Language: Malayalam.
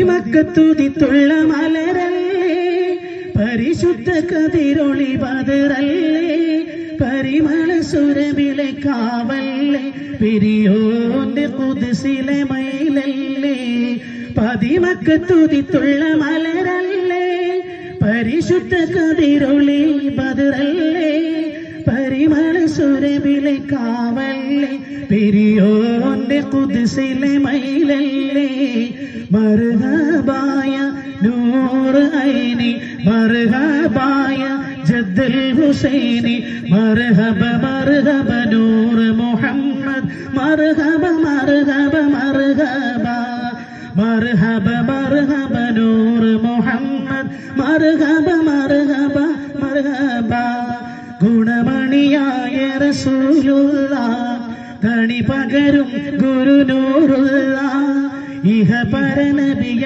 മക്കത്തുതിത്തുള്ള മലരല്ലേ? പരിശുദ്ധ കതിരൊളി ബദറല്ലേ പരിമള സുരവിലെ കാവല്ലേ? പിരിയോന്റെ കുതിസിലെ മയിലല്ലേ? പതിമക്കത്തുതിത്തുള്ള മലരല്ലേ? പരിശുദ്ധ കതിരൊളി ബദറല്ലേ സുരവിലെ കാവല്ലേ? പെരിയോന്റെ കുതിസിലെ മയിലല്ലേ? മർഹബായ നൂറ് ഐനി മർഹബായ ജദ്ദൽ ഹുസൈനി. മർഹബ മർഹബ നൂറ് മുഹമ്മദ്. മർഹബ മർഹബ മർഹബ മർഹബ മർഹബ നൂറ് മുഹമ്മദ്. മർഹബ മർഹബ ഗുണമണിയായ റസൂലുള്ള തണി പകരും ഗുരുനൂറുള്ള ഇഹ പരനബിയ